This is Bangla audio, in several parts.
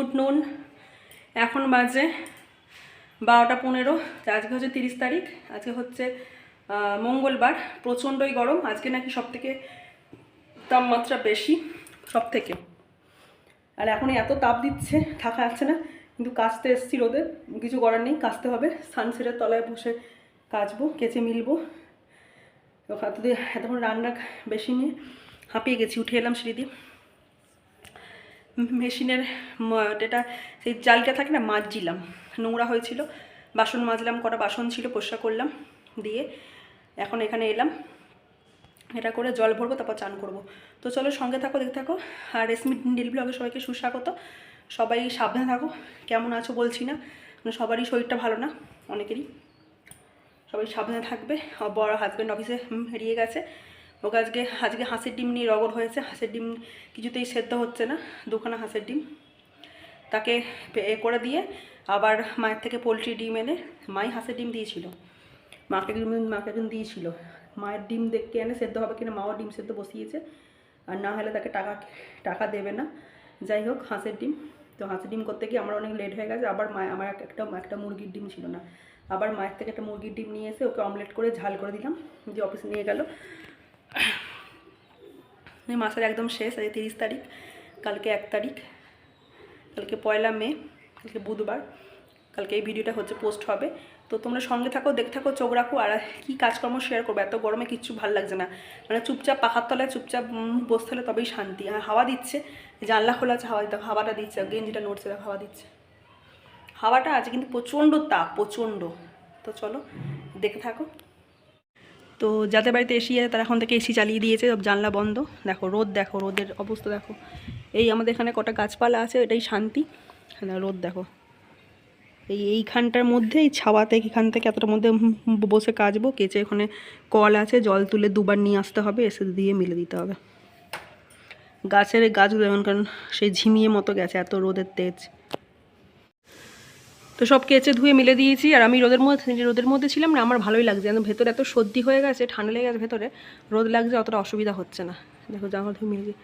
গুড নুন। এখন বাজে বারোটা পনেরো। আজকে হচ্ছে তিরিশ তারিখ। আজকে হচ্ছে মঙ্গলবার। প্রচণ্ডই গরম। আজকে নাকি সব থেকে তাপমাত্রা বেশি সব থেকে আর এখন এত তাপ দিচ্ছে, থাকা যাচ্ছে না। কিন্তু কাচতে এসছি রোদে। কিছু করার নেই। কাচতে হবে। সানসেটের তলায় বসে কাচবো, কেচে মিলবো। দিয়ে এতক্ষণ রান্না বেশি নিয়ে হাঁপিয়ে গেছি। উঠে এলাম সিঁড়ি মেশিনের এটা সেই জালটা থাকে না মাজছিলাম। নোংরা হয়েছিল। বাসন মাজলাম কটা বাসন ছিল পরিষ্কার করলাম দিয়ে এখন এখানে এলাম। এটা করে জল ভরবো তারপর চান করব। তো চলো সঙ্গে থাকো দেখতে থাকো। আর রেশমি ডেলি ব্লগে সবাইকে সুস্বাগত। সবাই সাবধানে থাকো কেমন আছো বলছি না। মানে সবারই শরীরটা ভালো না অনেকেরই। সবাই সাবধানে থাকবে। বড় হাজব্যান্ড অফিসে হুম, বেরিয়ে গেছে। ওকে আজকে আজকে হাঁসের ডিম নিয়ে রগর হয়েছে। হাঁসের ডিম কিছুতেই সেদ্ধ হচ্ছে না। দুখানা হাঁসের ডিম। তাকে এ করে দিয়ে আবার মায়ের থেকে পোলট্রি ডিম এনে মাই হাঁসের ডিম দিয়েছিল। মাকে মাকে একদিন দিয়েছিল। মায়ের ডিম দেখে এনে সেদ্ধ হবে কিনা মাও ডিম সেদ্ধ বসিয়েছে। আর না হলে তাকে টাকা টাকা দেবে না। যাই হোক, হাঁসের ডিম। তো হাঁসের ডিম করতে গিয়ে আমার অনেক লেট হয়ে গেছে। আবার মা আমার এক- একটা একটা মুরগির ডিম ছিল না। আবার মায়ের থেকে একটা মুরগির ডিম নিয়ে এসে ওকে অমলেট করে ঝাল করে দিলাম। যে অফিসে নিয়ে গেল। মাসের একদম শেষ আজকে তিরিশ তারিখ, কালকে এক তারিখ, কালকে পয়লা মে, কালকে বুধবার, কালকে এই ভিডিওটা হচ্ছে পোস্ট হবে। তো তোমরা সঙ্গে থাকো, দেখে থাকো, চোখ রাখো, আর কী কাজকর্ম শেয়ার করব? এত গরমে কিচ্ছু ভালো লাগছে না। মানে চুপচাপ পাখার তলায় চুপচাপ বসতে হলে তবেই শান্তি। আর হাওয়া দিচ্ছে, জানলা খোলা আছে, হাওয়া দিতে হাওয়াটা দিচ্ছে, গেঞ্জিটা নড়ছে হাওয়া দিচ্ছে। হাওয়াটা আছে, কিন্তু প্রচণ্ড তাপ, প্রচণ্ড। তো চলো, দেখে থাকো। তো যাদের বাড়িতে এসি আছে, তারা এখন থেকে এসি চালিয়ে দিয়েছে, সব জানলা বন্ধ। দেখো রোদ, দেখো রোদের অবস্থা, দেখো। এই আমাদের এখানে কটা গাছপালা আছে, এটাই শান্তি। রোদ, দেখো। এই এইখানটার মধ্যে এই ছাওয়াতে এখান থেকে এতটার মধ্যে বসে কাচবো, কেচে ওখানে কল আছে, জল তুলে দুবার নিয়ে আসতে হবে, এসে দিয়ে মিলে দিতে হবে। গাছের গাছগুলো, যেমন কারণ সেই ঝিমিয়ে মতো গেছে, এত রোদের তেজ। তো সব কেচে ধুয়ে মিলে দিয়েছি, আর আমি রোদের মধ্যে রোদের মধ্যে ছিলাম না, আমার ভালোই লাগছে। যেন ভেতরে এত সর্দি হয়ে গেছে, ঠান্ডা লেগে গেছে ভেতরে, রোদ লাগছে, অতটা অসুবিধা হচ্ছে না। দেখো জামা ধুয়ে মিলে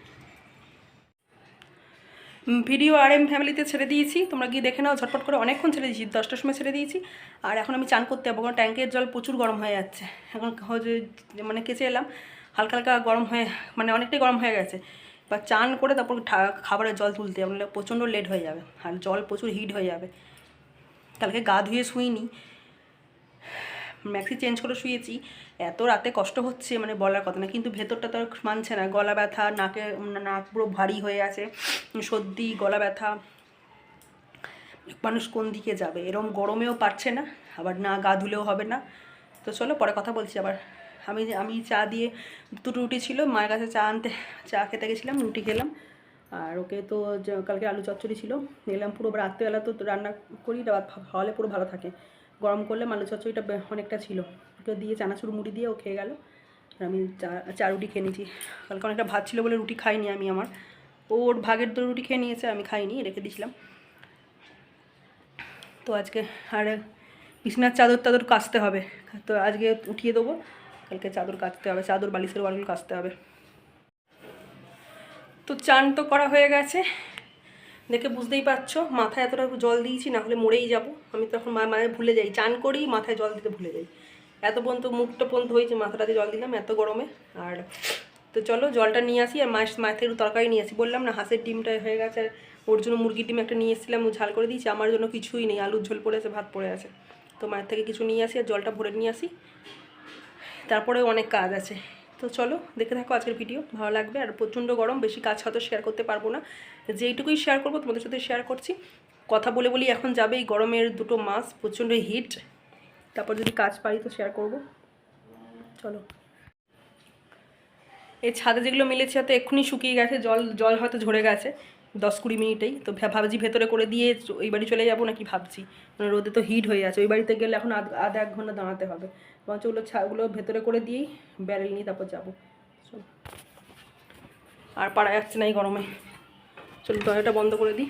ভিডিও আর এম ফ্যামিলিতে ছেড়ে দিয়েছি। তোমরা গিয়ে দেখে নাও, ঝটপট করে অনেকক্ষণ ছেড়ে দিয়েছি, দশটার সময় ছেড়ে দিয়েছি। আর এখন আমি চান করতে যাব, কারণ ট্যাঙ্কের জল প্রচুর গরম হয়ে যাচ্ছে। এখন মানে কেচে এলাম, হালকা হালকা গরম হয়ে মানে অনেকটাই গরম হয়ে গেছে। বা চান করে তারপর খাবারের জল তুলতে হবে প্রচণ্ড লেট হয়ে যাবে, আর জল প্রচুর হিট হয়ে যাবে। কালকে গা ধুয়ে শুইনি। ম্যাক্সি চেঞ্জ করে শুয়েছি। এত রাতে কষ্ট হচ্ছে মানে বলার কথা না, কিন্তু ভেতরটা তো আর মানছে না। গলা ব্যথা, নাকে, নাক পুরো ভারী হয়ে আছে। সর্দি, গলা ব্যথা। মানুষ কোন দিকে যাবে? এরম গরমেও পারছে না, আবার না গা ধুলেও হবে না। তো চলো পরে কথা বলছি আবার। আমি আমি চা দিয়ে দুটো রুটি ছিল, মায়ের কাছে চা আনতে, চা খেতে গেছিলাম, রুটি খেলাম। আর ওকে তো কালকে আলু চচ্চড়ি ছিল। এলাম পুরো রাত্রেবেলা তো রান্না করি খাওয়ালে পুরো ভালো থাকে। গরম করলে আলু চচ্চড়িটা অনেকটা ছিল। ওকে দিয়ে চানাচুর মুড়ি দিয়ে ও খেয়ে গেল। আর আমি চা রুটি খেয়ে নিয়েছি। কালকে অনেকটা ভাত ছিল বলে রুটি খাইনি আমি আমার। ওর ভাগের তো রুটি খেয়ে নিয়েছে, আমি খাইনি, রেখে দিয়েছিলাম। তো আজকে আর বিছনার চাদর টাদর কাচতে হবে। তো আজকে উঠিয়ে দেবো। কালকে চাদর কাচতে হবে, চাদর বালিশের ওয়ালগুলো কাচতে হবে। তো চান তো করা হয়ে গেছে। দেখে বুঝতেই পারছ, মাথায় এতটা জল দিয়েছি, না হলে মরেই যাব। আমি তখন মা মায়ের ভুলে যাই, চান করি, মাথায় জল দিতে ভুলে যাই। এত পর্যন্ত মুখটা পর্যন্ত হয়েছে মাথাটাতে জল দিলাম এত গরমে। আর তো চলো জলটা নিয়ে আসি, আর মায়ের থেকে একটু তরকারি নিয়ে আসি। বললাম না, হাঁসের ডিমটা হয়ে গেছে, আর ওর জন্য মুরগির ডিম একটা নিয়ে এসেছিলাম, ও ঝাল করে দিয়েছি, আমার জন্য কিছুই নেই, আলুর ঝোল পড়ে আছে, ভাত পড়ে আছে। তো মায়ের থেকে কিছু নিয়ে আসি, আর জলটা ভরে নিয়ে আসি। তারপরে অনেক কাজ আছে। তো চলো দেখে থাকো আজকের ভিডিও ভালো লাগবে। আর প্রচণ্ড গরম, বেশি কাজ হয়তো শেয়ার করতে পারব না। যেইটুকুই শেয়ার করব, তোমাদের সাথে শেয়ার করছি। কথা বলে বলি, এখন যাবে এই গরমের দুটো মাস, প্রচণ্ড হিট তারপর যদি কাজ পাই তো শেয়ার করব। চলো। এই ছাদে যেগুলো মিলেছে, হয়তো এক্ষুনি শুকিয়ে গেছে, জল জল হয়তো ঝরে গেছে। দশ কুড়ি মিনিটেই। তো ভাবছি ভেতরে করে দিয়ে ওই বাড়ি চলে যাব নাকি ভাবছি। মানে রোদে তো হিট হয়ে আছে। ওই বাড়িতে গেলে এখন আধ এক ঘণ্টা দাঁড়াতে হবে। বরঞ্চ ওগুলো ছাগুলো ভেতরে করে দিয়েই ব্যারেল নিয়ে তারপর যাব। আর পারা যাচ্ছে না এই গরমে। চলো দরজাটা বন্ধ করে দিই।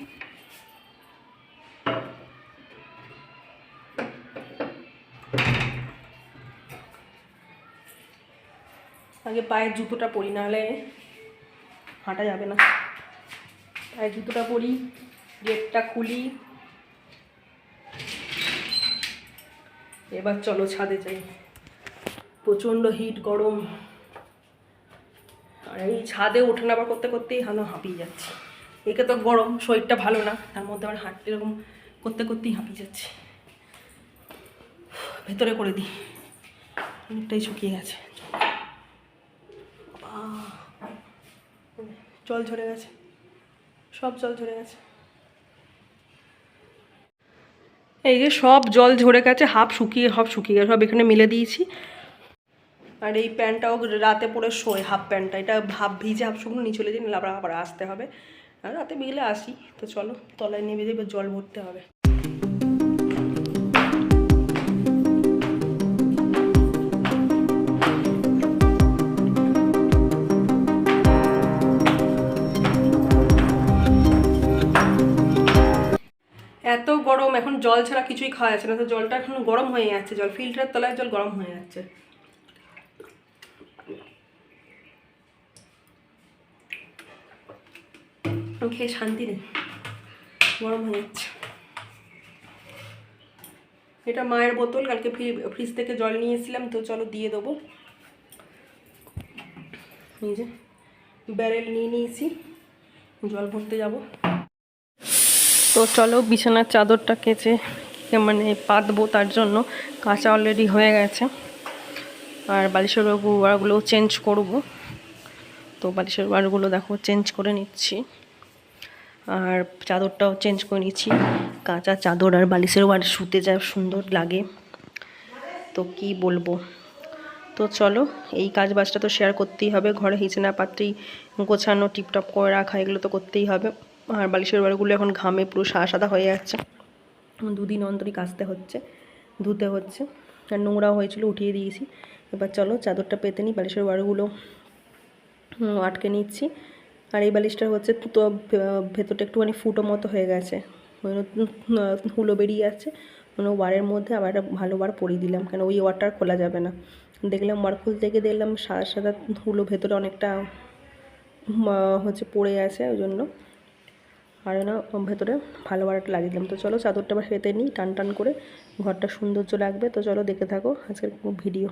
আগে পায়ের জুতোটা পরি, নাহলে হাঁটা যাবে না। পায়ের জুতোটা পরি, গেটটা খুলি। এবার চলো ছাদে যাই। প্রচণ্ড হিট গরম। আর এই ছাদে ওঠা নামা করতে করতেই হানো হাঁপিয়ে যাচ্ছে। একে তো গরম, শরীরটা ভালো না, তার মধ্যে আবার হাঁটতে এরকম করতে করতেই হাঁপিয়ে যাচ্ছে। ভেতরে করে দিই। অনেকটাই শুকিয়ে গেছে। জল ঝরে গেছে। সব জল ঝরে গেছে। এই যে সব জল ঝরে গেছে, হাফ শুকিয়ে হাফ শুকিয়ে গেছে, সব এখানে মিলে দিয়েছি। আর এই প্যান্টটাও রাতে পরে শোয়, হাফ প্যান্টটা এটা হাফ ভিজে, হাফ শুকনো নিয়ে চলে যাই আবার আবার আসতে হবে। রাতে বিকেলে আসি। তো চলো, তলায় নেমে যাবে জল ভরতে হবে। এত গরম, এখন জল ছাড়া কিছুই খাওয়া যাচ্ছে না। তো জলটা এখন গরম হয়ে যাচ্ছে, জল ফিল্টারের তলায় জল গরম হয়ে যাচ্ছে। খেয়ে শান্তি নেই, গরম হয়ে যাচ্ছে। এটা মায়ের বোতল, কালকে ফ্রিজ থেকে জল নিয়ে এসেছিলাম তো চলো দিয়ে দেবো। যে, ব্যারেল নিয়ে নিয়েছি, জল ভরতে যাব। তো চলো বিছানার চাদরটা কেচে মানে পাতবো তার জন্য। কাঁচা অলরেডি হয়ে গেছে। আর বালিশের ওয়ারগুলো চেঞ্জ করব। তো বালিশের ওয়ারগুলো দেখো চেঞ্জ করে নিচ্ছি। আর চাদরটাও চেঞ্জ করে নিচ্ছি। কাঁচা চাদর আর বালিশের ওয়ার শুতে যা সুন্দর লাগে। তো কি বলব? তো চলো, এই কাজ বাজটা তো শেয়ার করতেই হবে। ঘরে হিচেনা পাত্রেই গোছানো টিপটপ করে রাখা, এগুলো তো করতেই হবে। আর বালিশের বাড়িগুলো এখন ঘামে পুরো সাদা সাদা হয়ে যাচ্ছে। দুদিন অন্তরই কাচতে হচ্ছে, ধুতে হচ্ছে। আর নোংরাও হয়েছিল, উঠিয়ে দিয়েছি। এবার চলো চাদরটা পেতে নিই, বালিশের বাড়িগুলো আটকে নিচ্ছি। আর এই বালিশটা হচ্ছে তো ভেতরটা একটুখানি ফুটো মতো হয়ে গেছে। হুলো বেরিয়ে যাচ্ছে। মানে ওয়ারের মধ্যে আবার একটা ভালো বার পরিয়ে দিলাম, কেন ওই ওয়ারটা খোলা যাবে না। দেখলাম ওয়ার খুলতে গিয়ে দেখলাম সাদা সাদা হুলো ভেতরে অনেকটা হচ্ছে পড়ে আছে, ওই জন্য। আর না, ভেতরে ভালো বাড়াটা লাগিয়ে দিলাম। তো চলো চাদরটা আবার হেতে নিই, টান টান করে ঘরটা সৌন্দর্য লাগবে তো চলো দেখে থাকো আজকের ভিডিও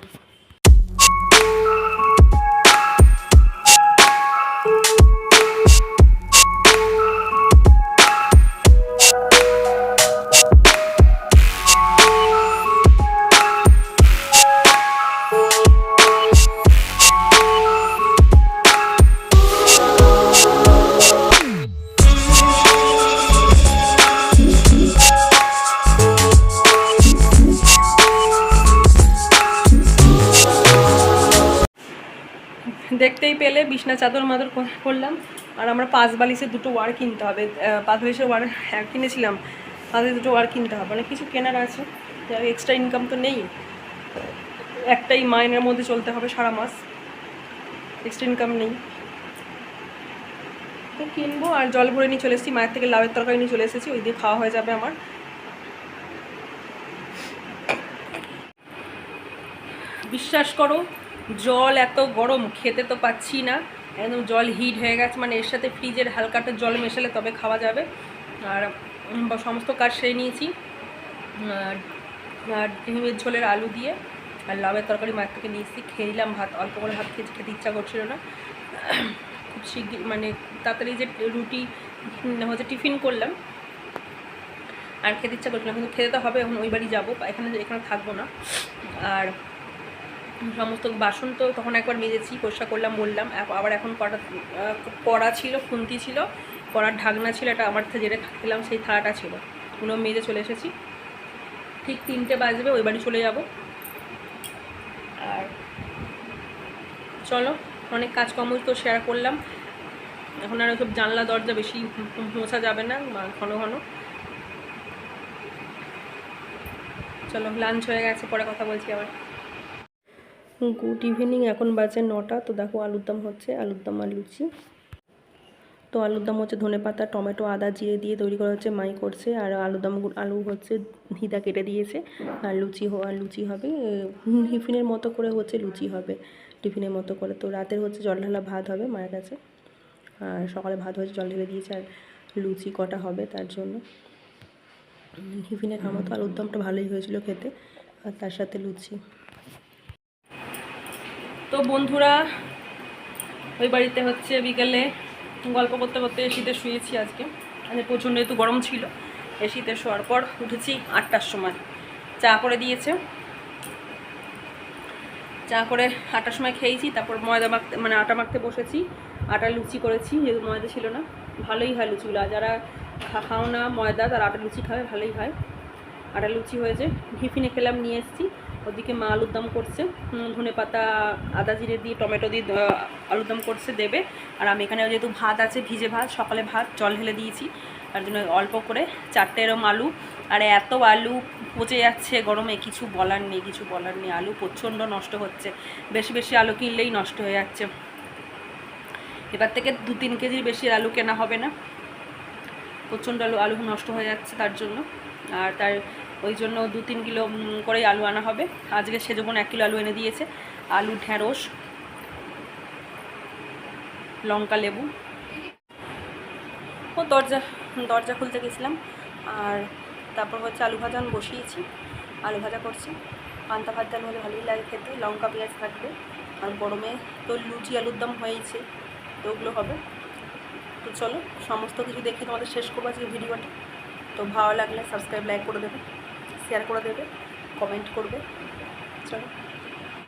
দেখতেই পেলে বিছনা, চাদর, মাদর করলাম। আর আমরা পাঁচ বালিশের দুটো ওয়ার কিনতে হবে। পাঁচ বালিশের ওয়ার হ্যাঁ কিনেছিলাম। পাঁচ দুটো ওয়ার কিনতে হবে। অনেক কিছু কেনার আছে। এক্সট্রা ইনকাম তো নেই। একটাই মাইনের মধ্যে চলতে হবে সারা মাস। এক্সট্রা ইনকাম নেই। তো কিনবো। আর জল ভরে নিয়ে চলে এসেছি। মায়ের থেকে লাউয়ের তরকারি নিয়ে চলে এসেছি। ওই দিয়ে খাওয়া হয়ে যাবে আমার। বিশ্বাস করো জল এত গরম, খেতে তো পাচ্ছি না। একদম জল হিট হয়ে গেছে মানে এর সাথে ফ্রিজের হালকাটা জল মেশালে তবে খাওয়া যাবে। আর সমস্ত কাজ সেরে নিয়েছি। ডিমের ঝোলের আলু দিয়ে, আর লাভের তরকারি মায়ের থেকে নিয়েছি এসেছি, খেয়ে নিলাম ভাত। অল্প করে ভাত খেতে খেতে ইচ্ছা করছিল না। খুব শিগগির মানে তাড়াতাড়ি যে রুটি হচ্ছে টিফিন করলাম। আর খেতে ইচ্ছা করছিল না, কিন্তু খেতে তো হবে, এখন ওই বাড়ি যাব এখানে এখানে থাকব না। আর সমস্ত বাসন তো তখন একবার মেজেছি, পরিষ্কার করলাম, বললাম আবার এখন কটা কড়া ছিল, খুন্তি ছিল, কড়ার ঢাকনা ছিল এটা আমার যেটা খেলাম সেই থালাটা ছিল। ওগুলো মেজে চলে এসেছি। ঠিক তিনটে বাজবে, ওই বাড়ি চলে যাব। আর চলো, অনেক কাজকর্ম তো শেয়ার করলাম। এখন আর সব জানলা, দরজা বেশি মোছা যাবে না ঘন ঘন। চলো লাঞ্চ হয়ে গেছে, পরে কথা বলছি আবার। Good evening. এখন বাজে নটা। তো দেখো, আলুর দম হচ্ছে। আলুর দম আর লুচি। তো আলুর দম হচ্ছে ধনে পাতা, টমেটো, আদা, জিরে দিয়ে তৈরি করা হচ্ছে, মাই করছে। আর আলুর দম, আলু হচ্ছে হিদা কেটে দিয়েছে। আর লুচি হো, আর লুচি হবে। টিফিনের মতো করে হচ্ছে লুচি হবে। টিফিনের মতো করে। তো রাতের হচ্ছে জল ঢালা ভাত হবে মায়ের কাছে। আর সকালে ভাত হয়েছে জল ঢেলে দিয়েছে। আর লুচি কটা হবে তার জন্য। টিফিনে খাওয়া তো আলুর দমটা ভালোই হয়েছিল খেতে। আর তার সাথে লুচি। তো বন্ধুরা, ওই বাড়িতে হচ্ছে বিকেলে গল্প করতে করতে এসিতে শুয়েছি আজকে। আজকে প্রচণ্ড একটু গরম ছিল। এসিতে শোয়ার পর উঠেছি আটটার সময়। চা করে দিয়েছে। চা করে আটার সময় খেয়েছি, তারপর ময়দা মাখতে মানে আটা মাখতে বসেছি। আটা লুচি করেছি, যেহেতু ময়দা ছিল না। ভালোই হয় লুচিগুলো। যারা খাও না ময়দা, তারা আটা লুচি খাবে, ভালোই হয়। আটা লুচি হয়েছে। টিফিনে খেলাম, নিয়ে এসেছি। ওদিকে মা আলুর দম করছে ধনে পাতা, আদা জিরে দিয়ে, টমেটো দিয়ে আলুর দম করছে, দেবে। আর আমি এখানে যেহেতু ভাত আছে, ভিজে ভাত, সকালে ভাত, জল ঢেলে দিয়েছি। তার জন্য অল্প করে চারটে এরম আলু। আর এত আলু পচে যাচ্ছে গরমে, কিছু বলার নেই, কিছু বলার নেই। আলু প্রচণ্ড নষ্ট হচ্ছে। বেশি বেশি আলু কিনলেই নষ্ট হয়ে যাচ্ছে। এবার থেকে দু তিন কেজির বেশি আলু কেনা হবে না। প্রচণ্ড আলু আলু নষ্ট হয়ে যাচ্ছে তার জন্য। আর তার ওই জন্য দু তিন কিলো করে আলু আনা হবে। আজকে সেজবন এক কিলো আলু এনে দিয়েছে। আলু, ঢ্যাঁড়স, লঙ্কা, লেবু। ও, দরজা দরজা খুলতে গেছিলাম। আর তারপর হচ্ছে আলু ভাজা আমি বসিয়েছি। আলু ভাজা করছি। পান্তা ভাত ডাল হলে ভালোই লাগে খেতে। লঙ্কা, পেঁয়াজ থাকবে। আর গরমে তো লুচি, আলুর দম হয়েছে তো ওগুলো হবে। তো চলো, সমস্ত কিছু দেখে তোমাদের শেষ করব আজকে ভিডিওটা। তো ভালো লাগলে সাবস্ক্রাইব, লাইক করে দেবে। শেয়ার করে দেবে কমেন্ট করবে। চলো।